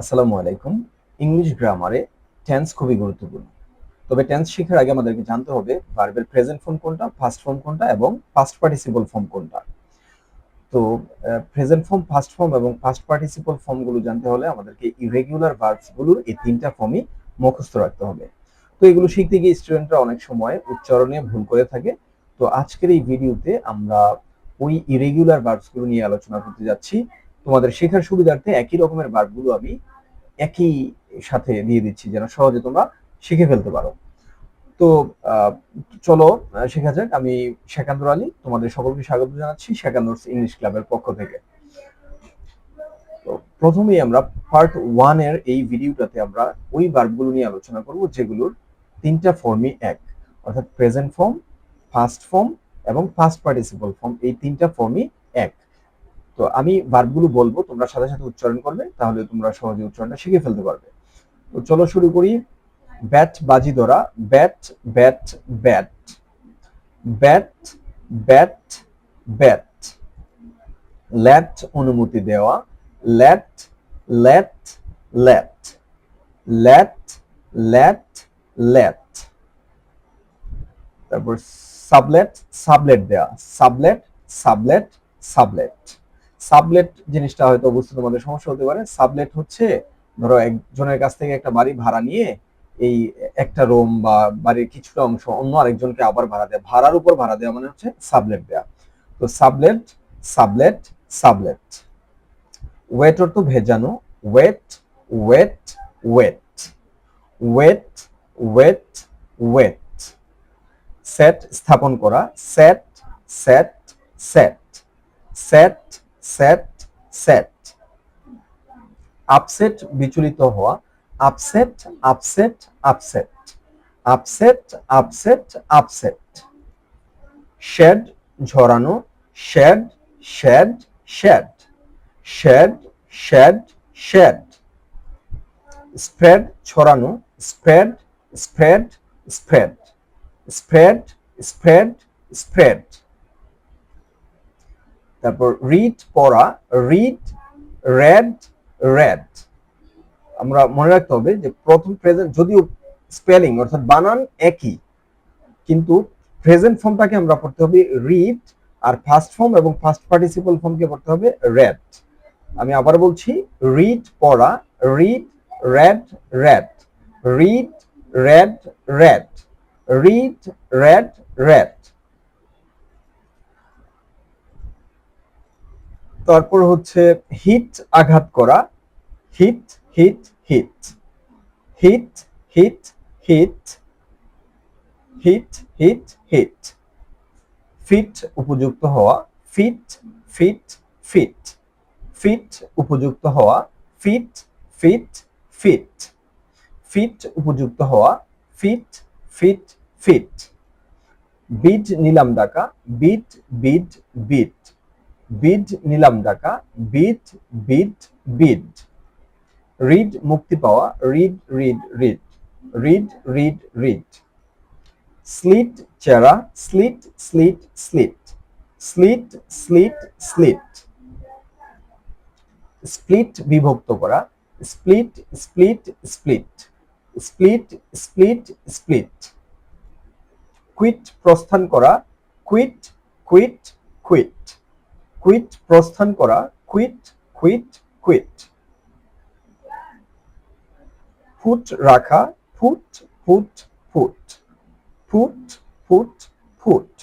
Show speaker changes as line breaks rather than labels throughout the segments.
আসসালামু আলাইকুম। English গ্রামারে tense খুবই গুরুত্বপূর্ণ। তবে টেন্স শেখার আগে আমাদেরকে জানতে হবে ভার্বের প্রেজেন্ট ফর্ম কোনটা ফার্স্ট ফর্ম কোনটা এবং পাস্ট পার্টিসিপল ফর্ম কোনটা। তো প্রেজেন্ট ফর্ম ফার্স্ট ফর্ম এবং পাস্ট পার্টিসিপল ফর্মগুলো জানতে হলে আমাদেরকে ইরেগুলার ভার্বসগুলোর এই তিনটা ফর্মই মুখস্থ রাখতে হবে। তো এগুলো শিখতে গিয়ে স্টুডেন্টরা অনেক সময় উচ্চারণে ভুল করে থাকে। তো আজকের এই ভিডিওতে আমরা ওই ইরেগুলার ভার্বসগুলো নিয়ে আলোচনা করতে যাচ্ছি। তোমাদের শেখার সুবিধার্থে একই রকমের ভার্বগুলো আমি একই সাথে দিয়ে দিচ্ছি, যেন সহজে তোমরা শিখে ফেলতে পারো। তো চলো শেখা যাক। আমি শেখান্দর আলী, তোমাদের সকলকে স্বাগত জানাচ্ছি শেখান্দর ইংলিশ ক্লাবের পক্ষ থেকে। তো, প্রথমেই আমরা পার্ট ওয়ানের এই ভিডিওটাতে আমরা ওই ভার্বগুলো নিয়ে আলোচনা করব, যেগুলোর তিনটা ফর্মই এক। অর্থাৎ প্রেজেন্ট ফর্ম ফার্স্ট ফর্ম এবং ফার্স্ট পার্টিসিপল ফর্ম এই তিনটা ফর্মই এক। তো আমি ভার্বগুলো বলব, তোমরা সাথে সাথে উচ্চারণ করবে, তাহলে তোমরা সহজে উচ্চারণটা শিখে ফেলতে পারবে। তো চলো শুরু করি। ব্যাট বাজি ধরা, bet bet bet. Bet bet bet. Let অনুমতি দেওয়া, let let let. Let let let. তারপর সাবলেট সাবলেট দেওয়া, সাবলেট সাবলেট সাবলেট। সাবলেট জিনিসটা হয়তো বুঝতে তোমাদের সমস্যা হতে পারে। সাবলেট হচ্ছে, ধরো একজনের কাছ থেকে একটা বাড়ি ভাড়া নিয়ে এই একটা রুম বা বাড়ির কিছুটা অংশ অন্য আরেকজনকে আবার ভাড়া দেয়, ভাড়ার উপর ভাড়া দেওয়া মানে হচ্ছে সাবলেট দেওয়া তো সাবলেট সাবলেট সাবলেট। ওয়েট অর্থ ভেজানো। Wet wet wet wet wet wet set স্থাপন করা। Set set set set set set upset বিচলিত হওয়া। Upset upset upset upset upset upset shed ঝরানো। Shed shed shed shed shed shed spread ছড়ানো spread spread spread spread spread spread তারপর read পড়া read read read আমরা মনে রাখতে হবে যে প্রথম প্রেজেন্ট যদিও স্পেলিং অর্থাৎ বানান একই, কিন্তু প্রেজেন্ট ফর্মটাকে আমরা পড়তে হবে রিড আর ফার্স্ট ফর্ম এবং ফার্স্ট পার্টিসিপল ফর্মকে পড়তে হবে রেড আমি আবার বলছি রিড পড়া read read read read read read read read read তারপর হচ্ছে হিট আঘাত করা। Hit hit hit. Hit hit hit. Hit hit hit. Fit উপযুক্ত হওয়া। Fit fit fit. ফিট উপযুক্ত হওয়া। Fit fit fit. ফিট উপযুক্ত হওয়া। Fit fit fit. বিড নিলাম ডাকা বিট বিড বিট বিড নিলাম ডাকা বিট বিট বিড রিড মুক্তি পাওয়া। Rid rid rid rid rid rid slit চেরা। Slit slit slit slit slit slit split বিভক্ত করা। Split split split split split split quit প্রস্থান করা। কুইট কুইট কুইট কুইট প্রস্থান করা কুইট কুইট কুইট ফুট রাখা put put put put put put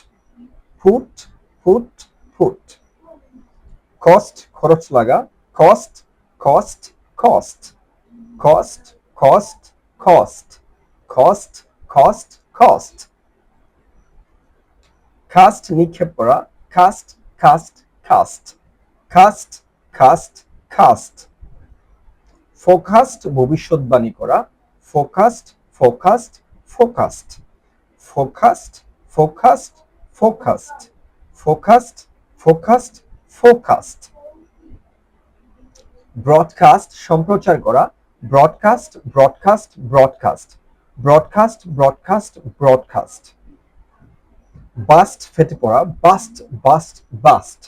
put put put cost খরচ লাগা cost cost cost cost cost cost cost cost cost cast নিক্ষেপ করা cast cast cast cast cast cast forecast ভবিষ্যৎবাণী করা। Forecast forecast forecast forecast forecast forecast forecast forecast forecast broadcast সম্প্রচার করা। Broadcast broadcast broadcast broadcast broadcast broadcast burst ফেটে পড়া। Burst burst burst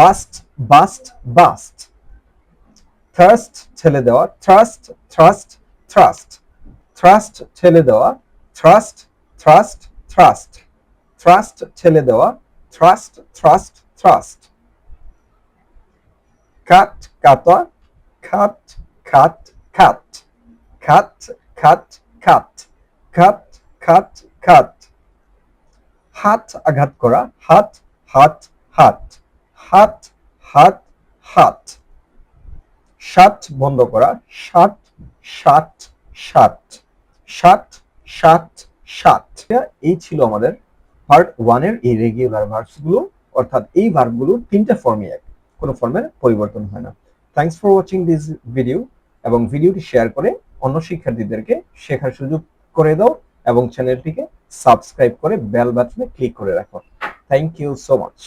bast bast bast thrust ছেলে দেওয়া trust trust trust trust ছেলে দেওয়া ট্রাস্ট ট্রাস্ট ট্রাস্ট ট্রাস্ট ছেলে দেওয়া ট্রাস্ট ট্রাস্ট ট্রাস্ট কাট কাটা খাট খাট খাট খাট খাট খাট খাট খাট খাট হাত আঘাত করা হাত হাত হাত হাত হাত হাত। সাত বন্ধ করা, সাত সাত সাত। সাত সাত সাত। এই ছিল আমাদের পার্ট ওয়ানের এই রেগুলার ভার্বসগুলো, অর্থাৎ এই ভার্বগুলো তিনটা ফর্মে এক। কোনো ফর্মের পরিবর্তন হয় না। Thanks for watching this video এবং ভিডিওটি শেয়ার করে অন্য শিক্ষার্থীদেরকে শেখার সুযোগ করে দাও এবং চ্যানেলটিকে সাবস্ক্রাইব করে বেল বাটনে ক্লিক করে রাখো। Thank you so much